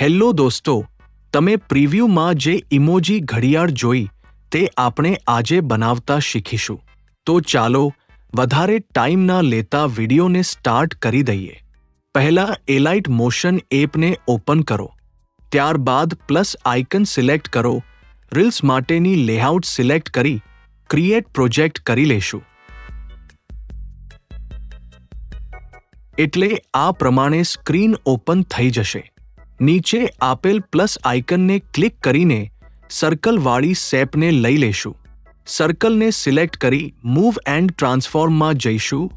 Hello દોસ્તો, તમે પ્રિવ્યૂમાં જે ઇમોજી ઘડિયાળ જોઈ તે આપણે આજે બનાવતા શીખીશું. તો ચાલો, વધારે ટાઈમ ના લેતા વિડીયોને સ્ટાર્ટ કરી દઈએ. પહેલા એલાઇટ મોશન એપને ઓપન કરો. ત્યારબાદ પ્લસ આઇકન સિલેક્ટ કરો. રીલ્સ માટેની લેઆઉટ સિલેક્ટ કરી ક્રિએટ પ્રોજેક્ટ કરી લેશું. એટલે આ પ્રમાણે સ્ક્રીન ઓપન થઈ જશે. નીચે આપેલ પ્લસ આઇકનને ક્લિક કરીને સર્કલવાળી સેપને લઈ લેશું. સર્કલને સિલેક્ટ કરી મૂવ એન્ડ ટ્રાન્સફોર્મમાં જઈશું.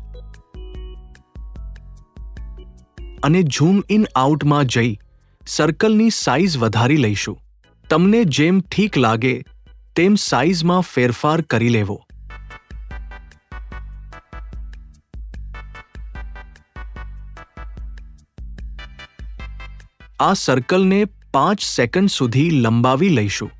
અને ઝૂમ ઇન આઉટમાં જઈ સર્કલની સાઇઝ વધારી લઈશું. તમને જેમ ઠીક લાગે, તેમ સાઇઝમાં ફેરફાર કરી લેવો. આ સર્કલને પાંચ સેકન્ડ સુધી લંબાવી લઈશું.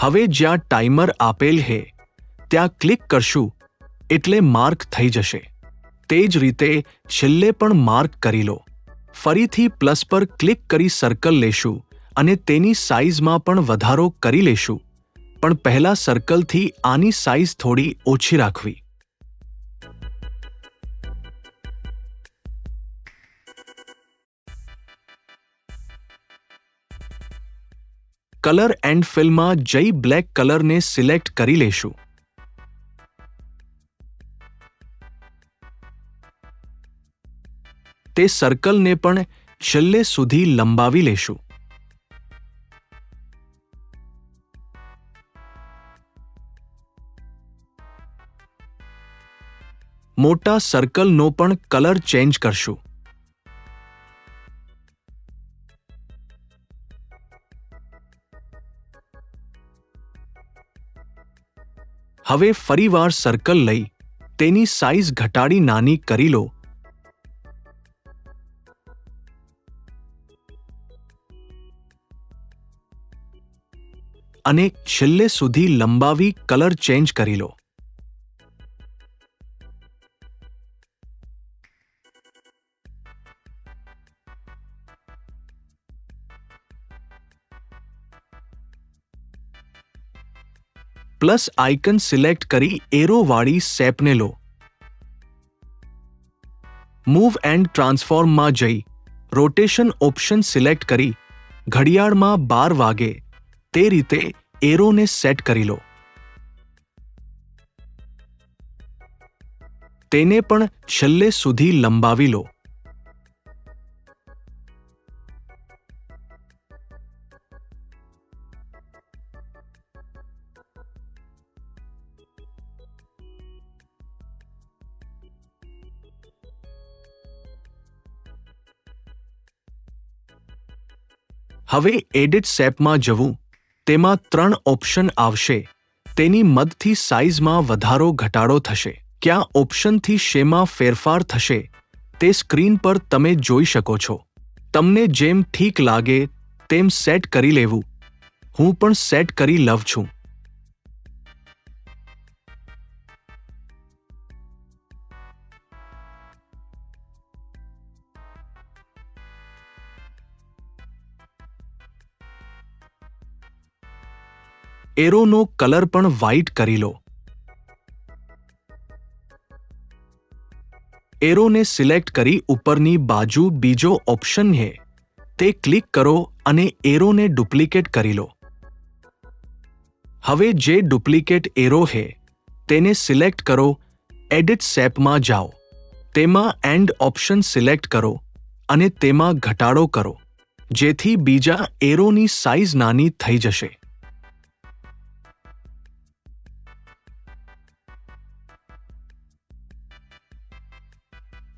હવે જ્યાં ટાઈમર આપેલ હે, ત્યાં ક્લિક કરશું, એટલે માર્ક થઈ જશે. તે જ રીતે છેલ્લે પણ માર્ક કરી લો. ફરીથી પ્લસ પર ક્લિક કરી સર્કલ લેશું અને તેની સાઇઝમાં પણ વધારો કરી લેશું. પણ પહેલા સર્કલથી આની સાઇઝ થોડી ઓછી રાખવી. કલર એન્ડ ફિલમાં જઈ બ્લેક કલરને સિલેક્ટ કરી લેશું. તે સર્કલને પણ છેલ્લે સુધી લંબાવી લેશું. મોટા સર્કલનો પણ કલર ચેન્જ કરશું. હવે ફરીવાર સર્કલ લઈ તેની સાઇઝ ઘટાડી નાની કરી લો. અને છેલ્લે સુધી લંબાવી કલર ચેન્જ કરી લો. પ્લસ આઇકન સિલેક્ટ કરી એરોવાળી સેપને લો. મૂવ એન્ડ ટ્રાન્સફોર્મમાં જઈ રોટેશન ઓપ્શન સિલેક્ટ કરી ઘડિયાળમાં બાર વાગે. તે રીતે એરોને સેટ કરી લો. તેને પણ છેલ્લે સુધી લંબાવી લો. હવે એડિટ સેપમાં જવું. તેમાં ત્રણ ઓપ્શન આવશે. તેની મદથી સાઇઝમાં વધારો ઘટાડો થશે. ક્યાં ઓપ્શનથી શેમાં ફેરફાર થશે, તે સ્ક્રીન પર તમે જોઈ શકો છો. તમને જેમ ઠીક લાગે, તેમ સેટ કરી લેવું. હું પણ સેટ કરી લઉં છું. એરોનો કલર પણ વ્હાઇટ કરી લો. એરોને સિલેક્ટ કરી ઉપરની બાજુ બીજો ઓપ્શન છે તે ક્લિક કરો અને એરોને ડુપ્લિકેટ કરી લો. હવે જે ડુપ્લિકેટ એરો હે, તેને સિલેક્ટ કરો, એડિટ સેપમાં જાઓ. તેમાં એન્ડ ઓપ્શન સિલેક્ટ કરો અને તેમાં ઘટાડો કરો, જેથી બીજા એરોની સાઇઝ નાની થઈ જશે.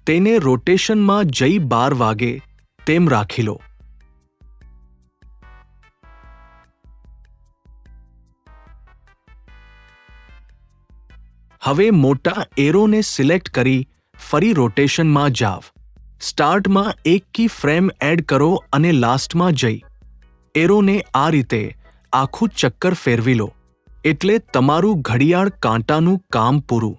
તેને રોટેશનમાં જઈ બાર વાગે તેમ રાખી લો. હવે મોટા એરોને સિલેક્ટ કરી ફરી રોટેશનમાં જાવ. સ્ટાર્ટમાં એક કી ફ્રેમ એડ કરો અને લાસ્ટમાં જઈ. એરોને આ રીતે આખું ચક્કર ફેરવી લો. એટલે તમારું ઘડિયાળ કાંટાનું કામ પૂરું.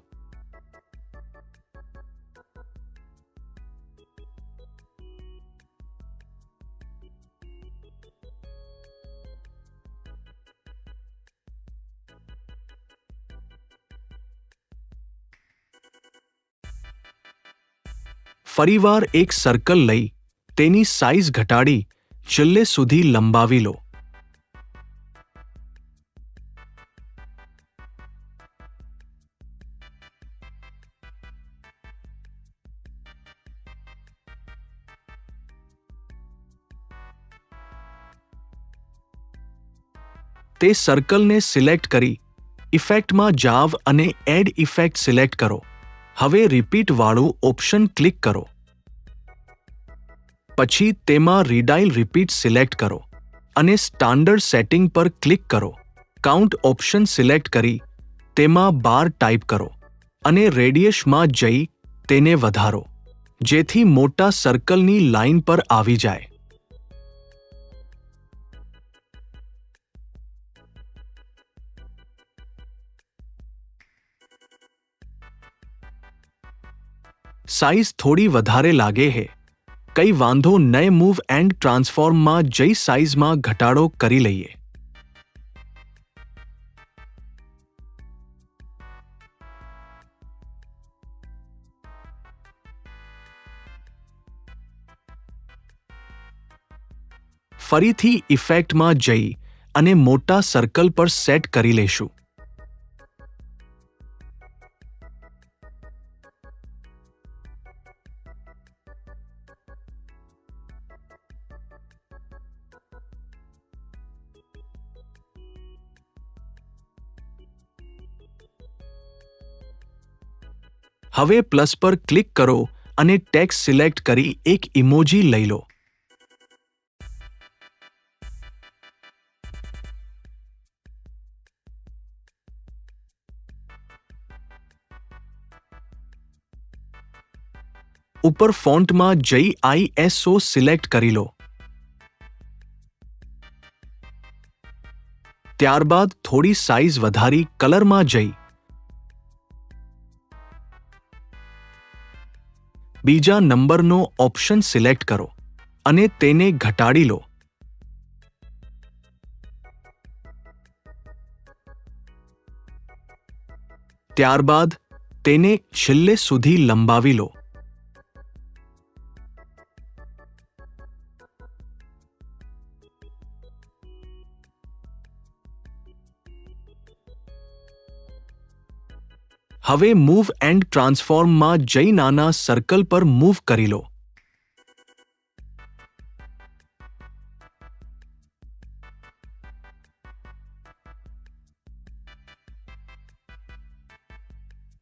ફરીવાર એક સર્કલ લઈ તેની સાઇઝ ઘટાડી છેલ્લે સુધી લંબાવી લો. તે સર્કલને સિલેક્ટ કરી ઇફેક્ટમાં જાવ અને એડ ઇફેક્ટ સિલેક્ટ કરો. હવે રિપીટવાળું ઓપ્શન ક્લિક કરો. પછી તેમાં રીડાઇલ રિપીટ સિલેક્ટ કરો અને સ્ટાન્ડર્ડ સેટિંગ પર ક્લિક કરો. કાઉન્ટ ઓપ્શન સિલેક્ટ કરી, તેમાં બાર ટાઈપ કરો અને રેડિયસમાં જઈ તેને વધારો, જેથી મોટા સર્કલની લાઇન પર આવી જાય. સાઇઝ થોડી વધારે લાગે હે. કઈ વાંધો નય મૂવ એન્ડ ટ્રાન્સફોર્મમાં જઈ સાઇઝમાં ઘટાડો કરી લઈએ. ફરીથી ઇફેક્ટમાં જઈ અને મોટા સર્કલ પર સેટ કરી લેશું. હવે પ્લસ પર ક્લિક કરો અને ટેક્સ સિલેક્ટ કરી એક ઇમોજી લઈ લો. ઉપર ફોન્ટમાં જઈ આઈએસઓ સિલેક્ટ કરી લો. ત્યારબાદ થોડી સાઇઝ વધારી કલરમાં જઈ. બીજા નંબરનો ઓપ્શન સિલેક્ટ કરો અને તેને ઘટાડી લો. ત્યારબાદ તેને છેલ્લે સુધી લંબાવી લો. હવે મૂવ એન્ડ ટ્રાન્સફોર્મમાં જઈ નાના સર્કલ પર મૂવ કરી લો.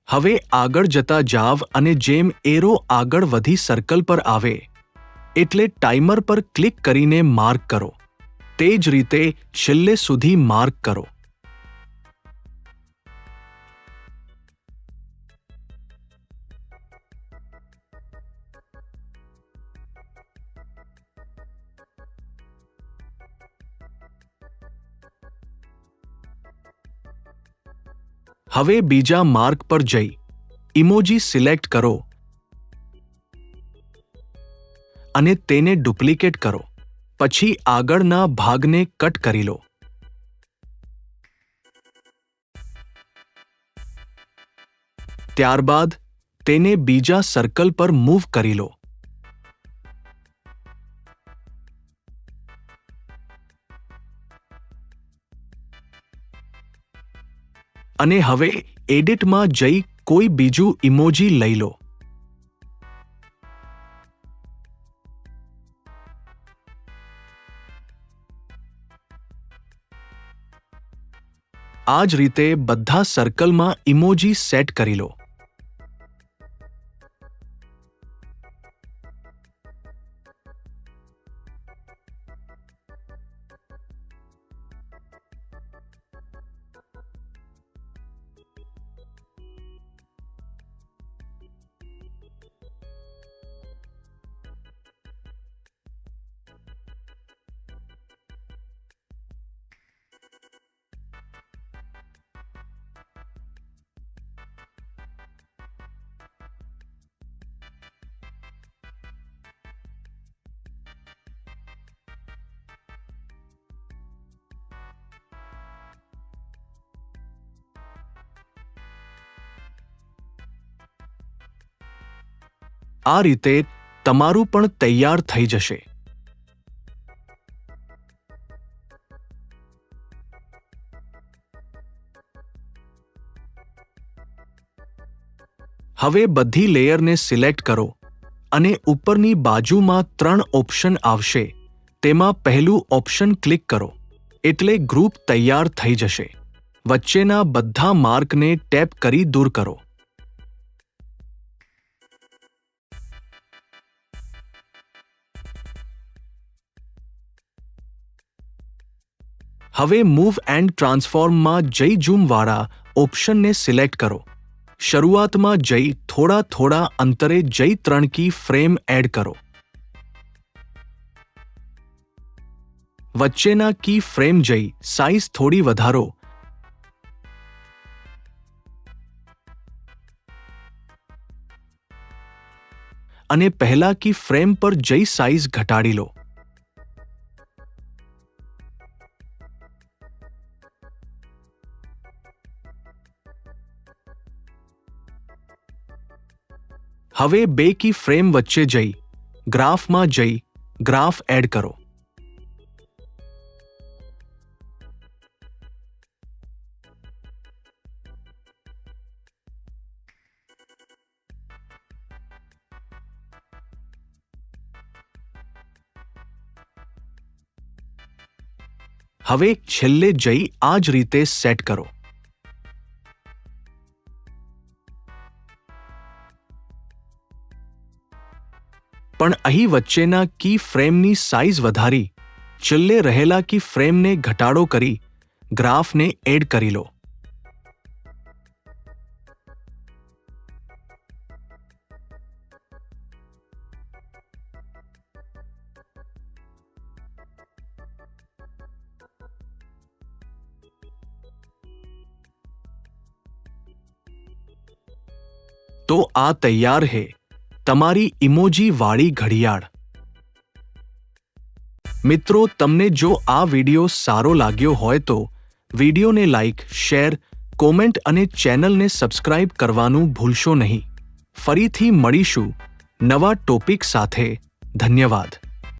હવે આગળ જતા જાવ અને જેમ એરો આગળ વધી સર્કલ પર આવે, એટલે ટાઈમર પર ક્લિક કરીને માર્ક કરો. તે જ રીતે છેલ્લે સુધી માર્ક કરો. હવે બીજા માર્ક પર જઈ. ઇમોજી સિલેક્ટ કરો. અને તેને ડુપ્લિકેટ કરો. પછી આગળના ભાગને કટ કરી લો. ત્યારબાદ તેને બીજા સર્કલ પર મૂવ કરી લો. અને હવે એડિટમાં જઈ કોઈ બીજું ઇમોજી લઈ લો. આ જ રીતે બધા સર્કલમાં ઇમોજી સેટ કરી લો. આ રીતે તમારું પણ તૈયાર થઈ જશે. હવે બધી લેયરને સિલેક્ટ કરો અને ઉપરની બાજુમાં ત્રણ ઓપ્શન આવશે. તેમાં પહેલું ઓપ્શન ક્લિક કરો, એટલે ગ્રુપ તૈયાર થઈ જશે. વચ્ચેના બધા માર્કને ટેપ કરી દૂર કરો. હવે મૂવ એન્ડ ટ્રાન્સફોર્મમાં જઈ ઝૂમવાળા ઓપ્શનને સિલેક્ટ કરો. શરૂઆતમાં જઈ થોડા થોડા અંતરે જઈ ત્રણ કી ફ્રેમ એડ કરો. વચ્ચેના કી ફ્રેમ જઈ સાઇઝ થોડી વધારો. અને પહેલા કી ફ્રેમ પર જઈ સાઇઝ ઘટાડી લો. હવે બે કી ફ્રેમ વચ્ચે જઈ, ગ્રાફમાં જઈ, ગ્રાફ એડ કરો. હવે છેલ્લે જઈ આ જ રીતે સેટ કરો. પણ અહીં વચ્ચેના કી ફ્રેમની સાઇઝ વધારી, છેલ્લે રહેલા કી ફ્રેમને ઘટાડો કરી, ગ્રાફને એડ કરી લો. તો આ તૈયાર હે. તમારી ઇમોજીવાળી ઘડિયાળ. મિત્રો, તમને જો આ વિડિયો સારો લાગ્યો હોય તો વિડિયોને લાઇક શેર, કોમેન્ટ અને ચેનલને સબસ્ક્રાઇબ કરવાનું ભૂલશો નહીં. ફરીથી મળીશું નવા ટોપિક સાથે. ધન્યવાદ.